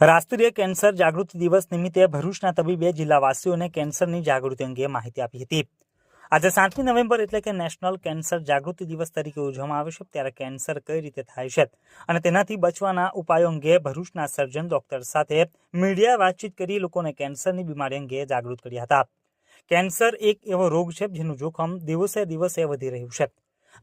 રાષ્ટ્રીય કેન્સર જાગૃતિ દિવસ નિમિત્તે ભરૂચના તબીબે જિલ્લાવાસીઓને કેન્સરની જાગૃતિ અંગે માહિતી આપી હતી. આજે સાતમી નવેમ્બર એટલે કે નેશનલ કેન્સર જાગૃતિ દિવસ તરીકે ઉજવવામાં આવે છે. ત્યારે કેન્સર કઈ રીતે થાય છે અને તેનાથી બચવાના ઉપાયો અંગે ભરૂચના સર્જન ડોક્ટર સાથે મીડિયા વાતચીત કરી લોકોને કેન્સરની બીમારી અંગે જાગૃત કર્યા હતા. કેન્સર એક એવો રોગ છે જેનું જોખમ દિવસે દિવસે વધી રહ્યું છે.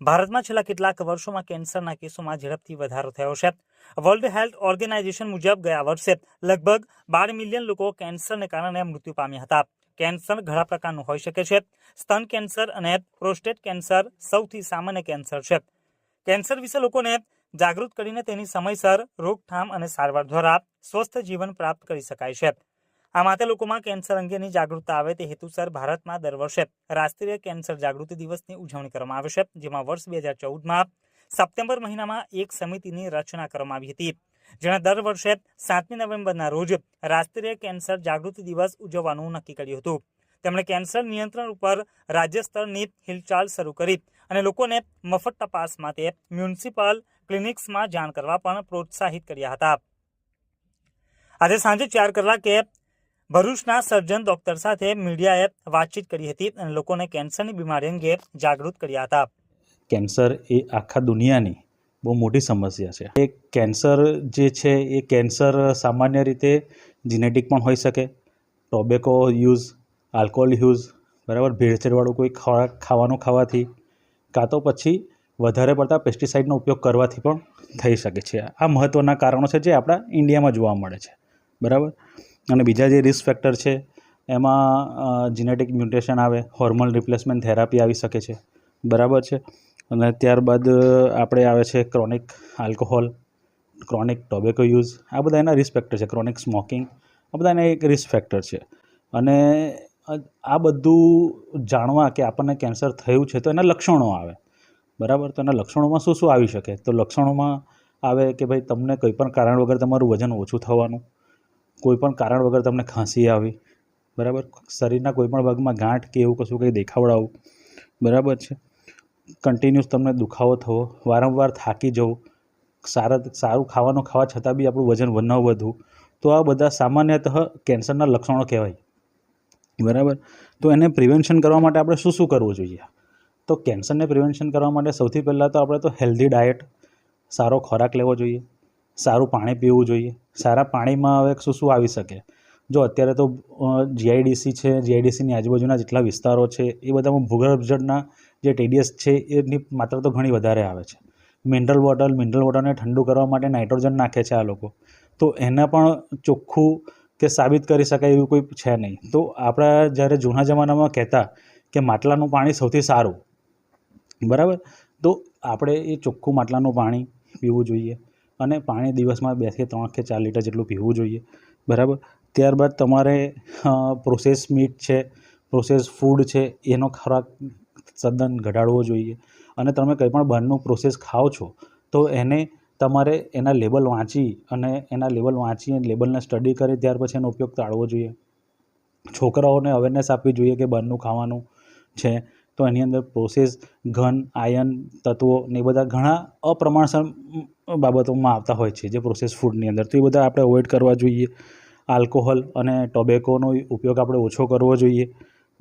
ભારતમાં છેલ્લા કેટલાક વર્ષોમાં કેન્સરના કેસોમાં ઝડપથી વધારો થયો છે. વર્લ્ડ હેલ્થ ઓર્ગેનાઇઝેશન મુજબ ગયા વર્ષે લગભગ બાર મિલિયન લોકો કેન્સરને કારણે મૃત્યુ પામ્યા હતા. કેન્સર ઘણા પ્રકારનું હોઈ શકે છે. સ્તન કેન્સર અને પ્રોસ્ટેટ કેન્સર સૌથી સામાન્ય કેન્સર છે. કેન્સર વિશે લોકોને જાગૃત કરીને તેની સમયસર, રોકથામ અને સારવાર દ્વારા સ્વસ્થ જીવન પ્રાપ્ત કરી શકાય છે. આ માટે લોકોમાં કેન્સર અંગેની જાગૃતતા આવે તે હેતુસર ભારતમાં દર વર્ષે રાષ્ટ્રીય કેન્સર જાગૃતિ દિવસની ઉજવણી કરવામાં આવે છે, જેમાં વર્ષ બે હજાર ચૌદમાં સપ્ટેમ્બર મહિનામાં એક સમિતિની રચના કરવામાં આવી હતી. જેણે દર વર્ષે સાતમી નવેમ્બરના રોજ રાષ્ટ્રીય કેન્સર જાગૃતિ દિવસ ઉજવવાનું નક્કી કર્યું હતું. તેમણે કેન્સર નિયંત્રણ ઉપર રાજ્ય સ્તરની હિલચાલ શરૂ કરી અને લોકોને મફત તપાસ માટે મ્યુનિસિપલ ક્લિનિક્સમાં જાણ કરવા પણ પ્રોત્સાહિત કર્યા હતા. આજે સાંજે ચાર કલાકે ભરૂચના સર્જન ડોક્ટર સાથે મીડિયાએ વાતચીત કરી હતી અને લોકોને કેન્સરની બીમારી અંગે જાગૃત કર્યા હતા. કેન્સર એ આખા દુનિયાની બહુ મોટી સમસ્યા છે. એ કેન્સર જે છે, એ કેન્સર સામાન્ય રીતે જીનેટિક પણ હોઈ શકે, ટોબેકો યુઝ, આલ્કોહોલ યુઝ, બરાબર, ભેળસેળવાળું કોઈ ખોરાક ખાવાનું ખાવાથી, કાં તો પછી વધારે પડતા પેસ્ટિસાઇડનો ઉપયોગ કરવાથી પણ થઈ શકે છે. આ મહત્ત્વના કારણો છે જે આપણા ઇન્ડિયામાં જોવા મળે છે. બરાબર? અને બીજા જે રિસ્ક ફેક્ટર છે, એમાં જીનેટિક મ્યુટેશન આવે હોર્મોન રિપ્લેસમેન્ટ થેરાપી આવી શકે છે. બરાબર છે? અને ત્યારબાદ આપણે આવે છે chronic alcohol chronic tobacco use આ બધા એના રિસ્ક ફેક્ટર છે ક્રોનિક સ્મોકિંગ આ બધા એના એક રિસ્ક ફેક્ટર છે. અને આ બધું જાણવા કે આપણને કેન્સર થયું છે તો એના લક્ષણો આવે. બરાબર? તો એના લક્ષણોમાં શું શું આવી શકે? તો લક્ષણોમાં આવે કે ભાઈ તમને કોઈ પણ કારણ વગર તમારું વજન ઓછું થવાનું. કોઈ પણ કારણ વગર તમને ખાંસી આવી, બરાબર? શરીરના કોઈપણ ભાગમાં ગાંઠ કે એવું કશું કંઈ દેખાવડાવું, બરાબર છે? કન્ટિન્યુઅસ તમને દુખાવો થવો, વારંવાર થાકી જવું, સારા સારું ખાવાનું ખાવા છતાં બી આપણું વજન ન વધવું, તો આ બધા સામાન્યતઃ કેન્સરના લક્ષણો કહેવાય, બરાબર? તો એને પ્રિવેન્શન કરવા માટે આપણે શું શું કરવું જોઈએ? તો કેન્સરને પ્રિવેન્શન કરવા માટે સૌથી પહેલાં તો આપણે તો હેલ્ધી ડાયટ સારો ખોરાક લેવો જોઈએ સારું પાણી પીવું જોઈએ. સારા પાણીમાં હવે શું શું આવી શકે? જો અત્યારે તો જીઆઈડીસી છે જીઆઈડીસીની આજુબાજુના જેટલા વિસ્તારો છે, એ બધામાં ભૂગર્ભ જળના જે ટીડીએસ છે, એની માત્રા તો ઘણી વધારે આવે છે. મિનરલ વોટર મિનરલ વોટરને ઠંડુ કરવા માટે નાઇટ્રોજન નાખે છે આ લોકો. તો એના પણ ચોખ્ખું કે સાબિત કરી શકાય એવું કોઈ છે નહીં. તો આપણા જ્યારે જૂના જમાનામાં કહેતા કે માટલાનું પાણી સૌથી સારું. બરાબર? તો આપણે એ ચોખ્ખું માટલાનું પાણી પીવું જોઈએ. અને પાણી દિવસમાં બેથી ત્રણ કે ચાર લીટર જેટલું પીવું જોઈએ. બરાબર? ત્યારબાદ તમારે પ્રોસેસ મીટ છે પ્રોસેસ ફૂડ છે, એનો ખોરાક તદ્દન ઘટાડવો જોઈએ. અને તમે કંઈ પણ બહારનું પ્રોસેસ ખાઓ છો, તો એને તમારે એના લેબલ વાંચી અને એના લેબલ વાંચી અને લેબલને સ્ટડી કરી ત્યાર પછી એનો ઉપયોગ ટાળવો જોઈએ. છોકરાઓને અવેરનેસ આપવી જોઈએ કે બહારનું ખાવાનું છે. તો એની અંદર પ્રોસેસ ઘન આયન તત્વો ને એ બધા ઘણા અપ્રમાણસર બાબતોમાં આવતા હોય છે જે પ્રોસેસ ફૂડની અંદર. તો એ બધા આપણે અવોઇડ કરવા જોઈએ. આલ્કોહોલ અને ટોબેકોનો ઉપયોગ આપણે ઓછો કરવો જોઈએ.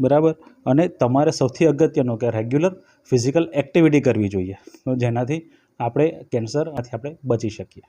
બરાબર? અને તમારે સૌથી અગત્યનો કે રેગ્યુલર ફિઝિકલ એક્ટિવિટી કરવી જોઈએ. જેનાથી આપણે કેન્સરમાંથી આપણે બચી શકીએ.